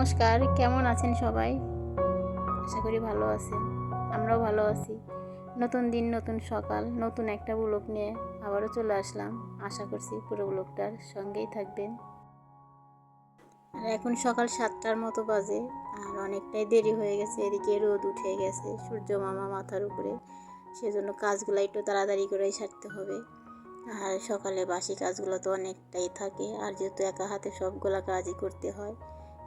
নমস্কার, কেমন আছেন সবাই? আশা করি ভালো আছেন, আমরাও ভালো আছি। নতুন দিন, নতুন সকাল, নতুন একটা ব্লগ নিয়ে আবারও চলে আসলাম। আশা করছি পুরো ব্লগটার সঙ্গেই থাকবেন। আর এখন সকাল সাতটার মতো বাজে, আর অনেকটাই দেরি হয়ে গেছে, এদিকে রোদ উঠে গেছে, সূর্য মামা মাথার উপরে। সেজন্য কাজগুলো একটু তাড়াতাড়ি করেই সারতে হবে। আর সকালে বাসি কাজগুলো তো অনেকটাই থাকে, আর যেহেতু একা হাতে সবগুলা কাজই করতে হয়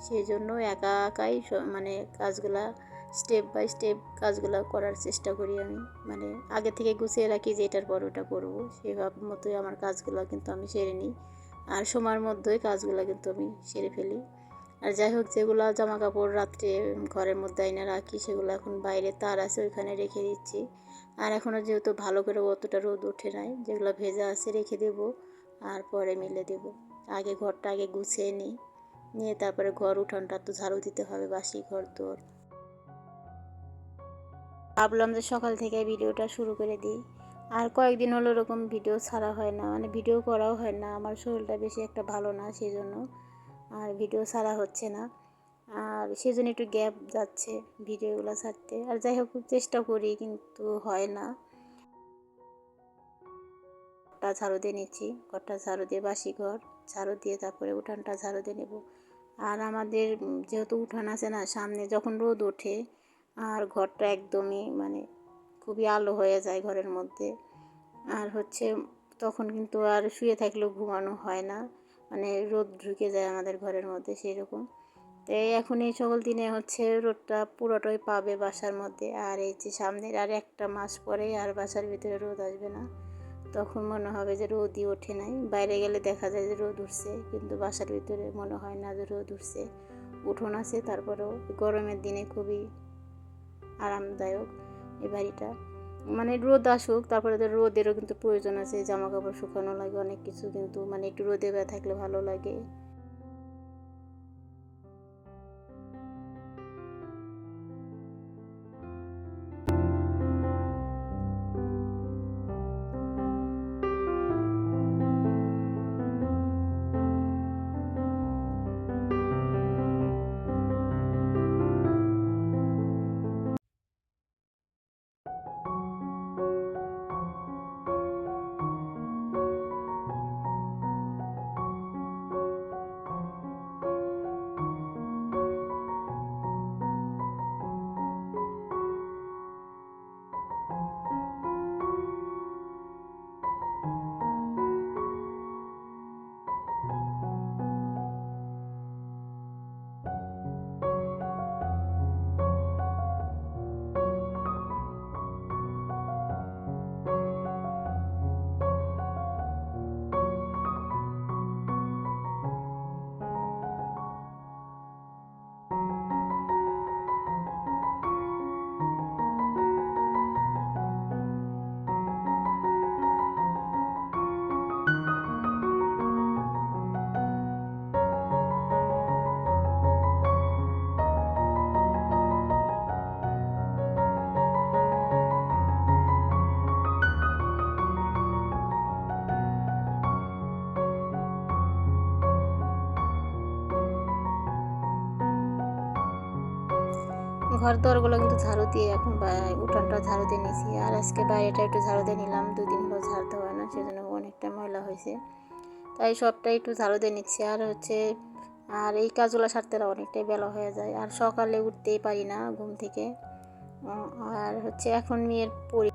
সেই জন্য একা একাই মানে কাজগুলা স্টেপ বাই স্টেপ কাজগুলো করার চেষ্টা করি আমি। মানে আগে থেকে গুছিয়ে রাখি যে এটার পর ওটা করব। সেভাবে মতোই আমার কাজগুলো কিন্তু আমি সেরে নিই। আর সময়ের মধ্যেই কাজগুলো কিন্তু আমি সেরে ফেলি। আর যাই হোক, যেগুলো জামা কাপড় রাত্রে ঘরের মধ্যে আইনা রাখি, সেগুলো এখন বাইরে তার আছে, ওইখানে রেখে দিচ্ছি। আর এখনও যেহেতু ভালো করে অতটা রোদ ওঠে নাই, যেগুলো ভেজা আছে রেখে দেব। আর পরে মিলে দেব। আগে ঘরটা আগে গুছিয়ে নিই। নিয়ে তারপরে ঘর উঠানটা তো ঝাড়ু দিতে হবে, বাসি ঘর তোর। ভাবলাম যে সকাল থেকে ভিডিওটা শুরু করে দিই। আর কয়েকদিন হলো এরকম ভিডিও ছাড়া হয় না মানে ভিডিও করাও হয় না, আমার শরীরটা বেশি একটা ভালো না সেই জন্য আর ভিডিও ছাড়া হচ্ছে না। আর সেজন্য একটু গ্যাপ যাচ্ছে ভিডিওগুলো ছাড়তে। আর যাই হোক চেষ্টা করি, কিন্তু হয় না। ঘরটা ঝাড়ু দিয়ে নিচ্ছি, ঘরটা ঝাড়ু দিয়ে বাসি ঘর, ঝাড়ু দিয়ে তারপরে উঠানটা ঝাড়ু দিয়ে নেব। আর আমাদের যেহেতু উঠান আছে না, সামনে যখন রোদ ওঠে আর ঘরটা একদমই মানে খুবই আলো হয়ে যায় ঘরের মধ্যে। আর হচ্ছে তখন কিন্তু আর শুয়ে থাকলেও ঘুমানো হয় না মানে রোদ ঢুকে যায় আমাদের ঘরের মধ্যে সেই রকম তো এখন এই সকল দিনে হচ্ছে রোদটা পুরোটাই পাবে বাসার মধ্যে, আর এই যে সামনের আর একটা মাস পরে আর বাসার ভিতরে রোদ আসবে না। তখন মনে হবে যে রোদই ওঠে নাই। বাইরে গেলে দেখা যায় যে রোদ উঠছে, কিন্তু বাসার ভিতরে মনে হয় না যে রোদ উঠছে। উঠোন আছে, তারপরেও গরমের দিনে খুবই আরামদায়ক এ বাড়িটা। মানে রোদ আসুক, তারপরে তো রোদেরও কিন্তু প্রয়োজন আছে জামা কাপড় শুকানো লাগে, অনেক কিছু কিন্তু মানে একটু রোদে থাকলে ভালো লাগে। ঘর দরগুলো কিন্তু ঝাড়ু দিয়ে এখন উঠানটা ঝাড়ু দিয়ে নিয়েছি আর আজকে বাইরেটা একটু ঝাড়ু দিয়ে নিলাম, দুদিন হলো ঝাড়তে হয় না, সেজন্য অনেকটা ময়লা হয়েছে। তাই সবটাই একটু ঝাড়ু দিয়ে নিচ্ছি। আর হচ্ছে, আর এই কাজগুলো সারতে অনেকটাই বেলা হয়ে যায়। আর সকালে উঠতেই পারি না ঘুম থেকে। আর হচ্ছে এখন মেয়ের পরি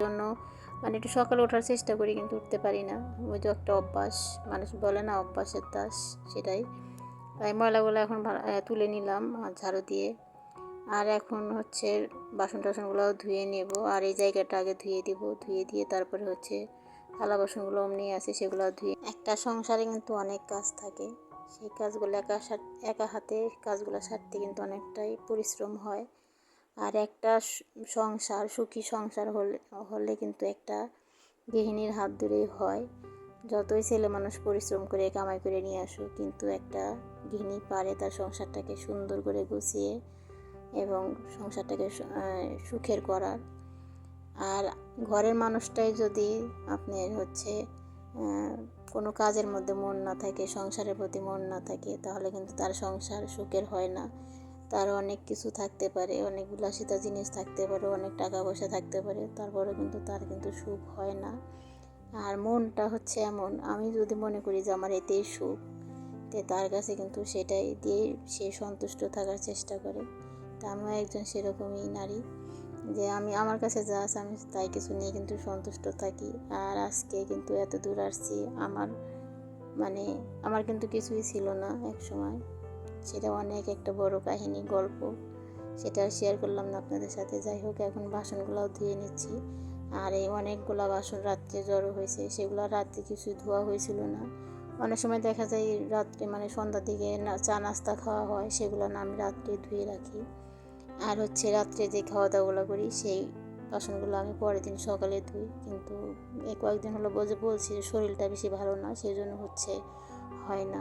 জন্য মানে একটু সকালে ওঠার চেষ্টা করি কিন্তু উঠতে পারি না। ওই যে একটা অভ্যাস, মানুষ বলে না অভ্যাসের দাস, সেটাই। তাই ময়লাগুলো এখন তুলে নিলাম ঝাড়ু দিয়ে। আর এখন হচ্ছে বাসন টাসনগুলো ধুয়ে নেব। আর এই জায়গাটা আগে ধুয়ে দিব। ধুয়ে দিয়ে তারপরে হচ্ছে থালা বাসনগুলো অমনি আছে সেগুলো ধুয়ে একটা সংসারে কিন্তু অনেক কাজ থাকে। সেই কাজগুলো একা একা হাতে কাজগুলো সারতে কিন্তু অনেকটাই পরিশ্রম হয়। আর একটা সংসার, সুখী সংসার হলে হলে কিন্তু একটা গৃহিণীর হাত ধরেই হয়। যতই ছেলে মানুষ পরিশ্রম করে, কামাই করে নিয়ে আসুক, কিন্তু একটা গৃহিণী পারে তার সংসারটাকে সুন্দর করে গুছিয়ে এবং সংসারটাকে সুখের করার। আর ঘরের মানুষটাই যদি আপনার হচ্ছে কোনো কাজের মধ্যে মন না থাকে, সংসারের প্রতি মন না থাকে, তাহলে কিন্তু তার সংসার সুখের হয় না। তার অনেক কিছু থাকতে পারে, অনেক বিলাসিতা জিনিস থাকতে পারে, অনেক টাকা পয়সা থাকতে পারে তারপরে কিন্তু তার কিন্তু সুখ হয় না। আর মনটা হচ্ছে এমন। আমি যদি মনে করি যে আমার এতেই সুখ, তে তার কাছে কিন্তু সেটাই দিয়ে সে সন্তুষ্ট থাকার চেষ্টা করে। তা আমিও একজন সেরকমই নারী যে আমি, আমার কাছে যা আছে আমি তাই কিছু নিয়ে কিন্তু সন্তুষ্ট থাকি। আর আজকে কিন্তু এত দূর আসছি, আমার মানে আমার কিন্তু কিছুই ছিল না এক সময় সেটা অনেক একটা বড় কাহিনী, গল্প। সেটা শেয়ার করলাম না আপনাদের সাথে। যাই হোক, এখন বাসনগুলোও ধুয়ে নিচ্ছি। আর এই অনেকগুলো বাসন রাত্রে জড়ো হয়েছে, সেগুলো রাত্রে কিছু ধোয়া হয়েছিল না। অনেক সময় দেখা যায় রাত্রে মানে সন্ধ্যার দিকে চা নাস্তা খাওয়া হয়, সেগুলো না আমি রাত্রে ধুয়ে রাখি। আর হচ্ছে রাত্রে যে খাওয়া দাওয়াগুলো করি, সেই বাসনগুলো আমি পরের দিন সকালে ধুই। কিন্তু এই কয়েকদিন হলো বলছি যে শরীরটা বেশি ভালো না সেই জন্য হচ্ছে হয় না।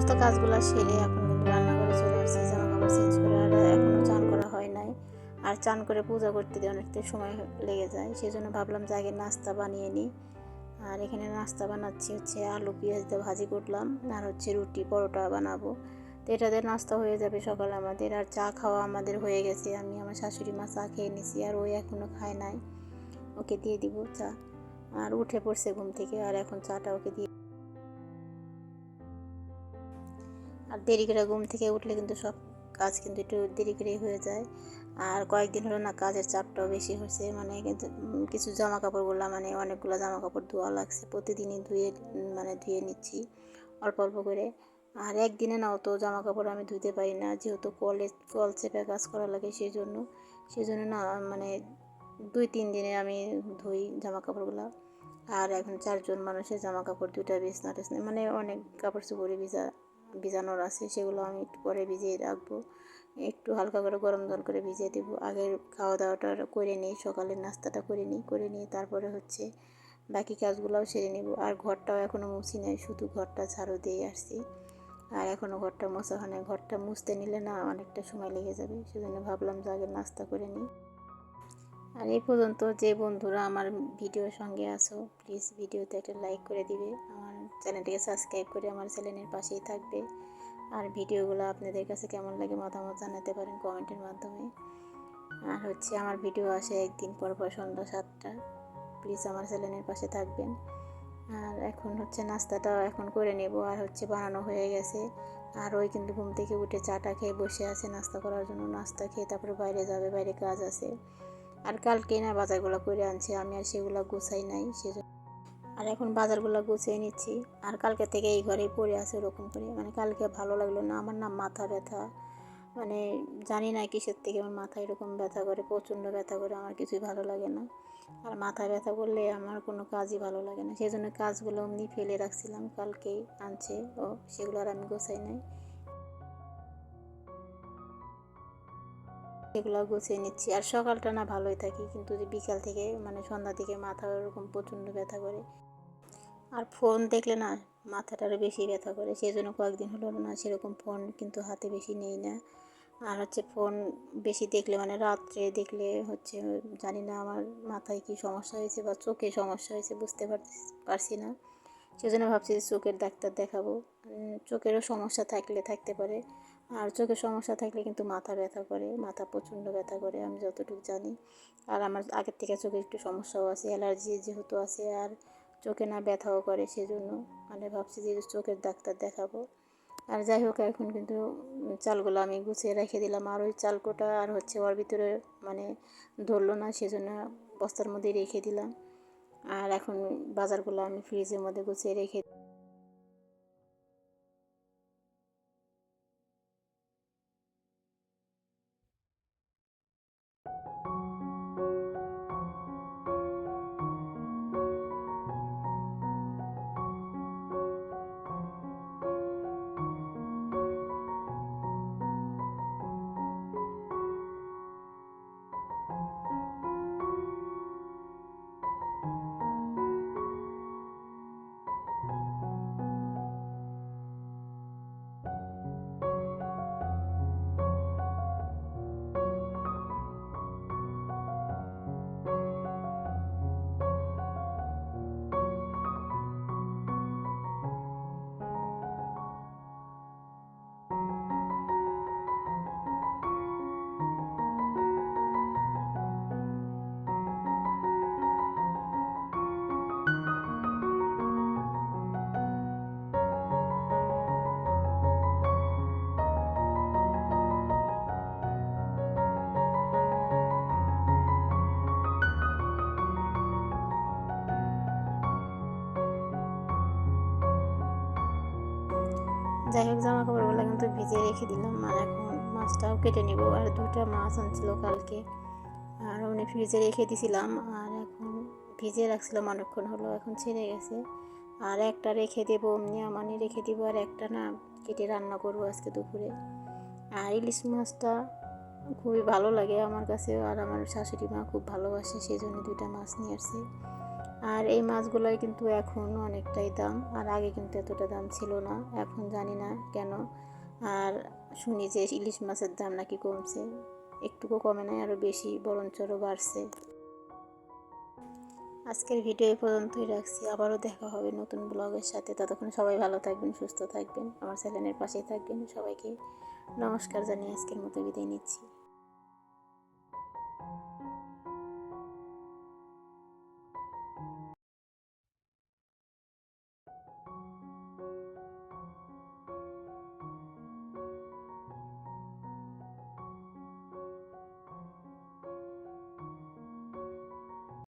সমস্ত কাজগুলো সেরে এখন কিন্তু রান্নাঘরে চলে আসছি জামা কাপড় চেঞ্জ করে আর এখনও চান করা হয় নাই। আর চান করে পূজা করতে দিয়ে অনেকটা সময় লেগে যায় সেই জন্য ভাবলাম যে আগে নাস্তা বানিয়ে নিই। আর এখানে নাস্তা বানাচ্ছি হচ্ছে আলু পেঁয়াজ দিয়ে ভাজি করলাম, আর হচ্ছে রুটি পরোটা বানাবো। তো এটাতে নাস্তা হয়ে যাবে সকালে আমাদের, আর চা খাওয়া আমাদের হয়ে গেছে। আমি আমার শাশুড়ি মা চা খেয়ে নিছি, আর ওই এখনও খায় নাই। ওকে দিয়ে দিব চা। আর উঠে পড়ছে ঘুম থেকে, আর এখন চাটা ওকে দিয়ে আর দেরি করে ঘুম থেকে উঠলে কিন্তু সব কাজ কিন্তু একটু দেরি করেই হয়ে যায়। আর কয়েকদিন হলো না কাজের চাপটাও বেশি হয়েছে মানে কিছু জামা কাপড়গুলো মানে অনেকগুলো জামা কাপড় ধোয়া লাগছে, প্রতিদিনই ধুয়ে মানে ধুয়ে নিচ্ছি অল্প অল্প করে। আর একদিনে না তো জামা কাপড় আমি ধুতে পারি না, যেহেতু কলে, কল চেপে কাজ করা লাগে সেই জন্য সেই জন্য না মানে দুই তিন দিনে আমি ধুই জামা কাপড়গুলো আর এখন চারজন মানুষের জামা কাপড় দুইটা বিছনা টিছনা মানে অনেক কাপড় চোপড়ে ভিজা ভিজানোর আছে, সেগুলো আমি একটু পরে ভিজিয়ে রাখব। একটু হালকা করে গরম জল করে ভিজিয়ে দেবো। আগের খাওয়া দাওয়াটা করে নিই, সকালের নাস্তাটা করে নিই, করে নিয়ে তারপরে হচ্ছে বাকি কাজগুলোও সেরে নেব। আর ঘরটাও এখনও মুছি নাই, শুধু ঘরটা ঝাড়ু দিয়ে আসছি। আর এখনও ঘরটা মোছা হয় না ঘরটা মুছতে নিলে না অনেকটা সময় লেগে যাবে, সেজন্য ভাবলাম যে আগে নাস্তা করে নিই। আর এই পর্যন্ত যে বন্ধুরা আমার ভিডিওর সঙ্গে আছো প্লিজ ভিডিওতে একটা লাইক করে দিবে। আমার চ্যানেলটিকে সাবস্ক্রাইব করে আমার চ্যানেলের পাশেই থাকবে। আর ভিডিওগুলো আপনাদের কাছে কেমন লাগে মতামত জানাতে পারেন কমেন্টের মাধ্যমে। আর হচ্ছে আমার ভিডিও আসে একদিন পর পর সন্ধ্যা সাতটা। প্লিজ আমার চ্যানেলের পাশে থাকবেন। আর এখন হচ্ছে নাস্তাটা এখন করে নেব। আর হচ্ছে বানানো হয়ে গেছে। আর ওই কিন্তু ঘুম থেকে উঠে চাটা খেয়ে বসে আছে নাস্তা করার জন্য। নাস্তা খেয়ে তারপরে বাইরে যাবে, বাইরে কাজ আছে। আর কালকে না বাজারগুলো করে আনছে। আমি আর সেগুলো গুছাই নাই, সেজন্য আর এখন বাজারগুলো গুছিয়ে নিচ্ছি। আর কালকে থেকে এই ঘরেই পড়ে আছে ওরকম করে। মানে কালকে ভালো লাগল না। আমার না মাথা ব্যথা। মানে জানি না কিসের থেকে আমার মাথা এরকম ব্যথা করে, প্রচণ্ড ব্যথা করে। আমার কিছুই ভালো লাগে না। আর মাথা ব্যথা করলে আমার কোনো কাজই ভালো লাগে না। সেই জন্য কাজগুলো এমনি ফেলে রাখছিলাম কালকেই আনছে। ও, সেগুলো আর আমি গোছাই নাই। এগুলো গুছিয়ে নিচ্ছি। আর সকালটা না ভালোই থাকি, কিন্তু বিকাল থেকে মানে সন্ধ্যা থেকে মাথা ওরকম প্রচণ্ড ব্যথা করে। আর ফোন দেখলে না, মাথাটা আরও বেশি ব্যথা করে। সেই জন্য কয়েকদিন হলো না, সেরকম ফোন কিন্তু হাতে বেশি নেই না। আর হচ্ছে ফোন বেশি দেখলে মানে রাত্রে দেখলে হচ্ছে, জানি না আমার মাথায় কি সমস্যা হয়েছে বা চোখে সমস্যা হয়েছে, বুঝতে পারছি না। সেজন্য ভাবছি যে চোখের ডাক্তার দেখাবো। চোখেরও সমস্যা থাকলে থাকতে পারে। আর চোখের সমস্যা থাকলে কিন্তু মাথা ব্যথা করে, মাথা প্রচণ্ড ব্যথা করে, আমি যতটুকু জানি। আর আমার আগের থেকে চোখে একটু সমস্যাও আছে, অ্যালার্জি যেহেতু আছে আর চোখে না ব্যথাও করে সেজন্য। মানে ভাবছি যে চোখের ডাক্তার দেখাবো। আর যাই হোক, এখন কিন্তু চালগুলো আমি গুছিয়ে রেখে দিলাম। আর ওই চালকোটা আর হচ্ছে ওর ভিতরে মানে ধরলো না, সেজন্য বস্তার মধ্যে রেখে দিলাম। আর এখন বাজারগুলো আমি ফ্রিজের মধ্যে গুছিয়ে রেখে যাই হোক, জামা কাপড়গুলো কিন্তু ভিজে রেখে দিলাম। আর এখন মাছটাও কেটে নিব, আর দুটা মাছ আনছিল কালকে। আর অনেক ফ্রিজে রেখে দিছিলাম, আর এখন ভিজে রাখছিলাম অনেকক্ষণ হলো, এখন ছেড়ে গেছে। আর একটা রেখে দেবো এমনি আমানি রেখে দিব, আর একটা না কেটে রান্না করব আজকে দুপুরে। আর ইলিশ মাছটা খুবই ভালো লাগে আমার কাছে আর আমার শাশুড়ি মা খুব ভালোবাসে সেই জন্য দুইটা মাছ নিয়ে আসছে। আর এই মাছগুলোই কিন্তু এখন অনেকটাই দাম, আর আগে কিন্তু এতটা দাম ছিল না, এখন জানি না কেন। আর শুনি যে ইলিশ মাছের দাম নাকি কমছে, একটুকু কমে নাই আরও বেশি, বরঞ্চরও বাড়ছে। আজকের ভিডিও এই পর্যন্তই রাখছি, আবারও দেখা হবে নতুন ব্লগের সাথে। ততক্ষণ সবাই ভালো থাকবেন, সুস্থ থাকবেন, আমার চ্যানেলের পাশেই থাকবেন। সবাইকে নমস্কার জানিয়ে আজকের মতো বিদায় নিচ্ছি।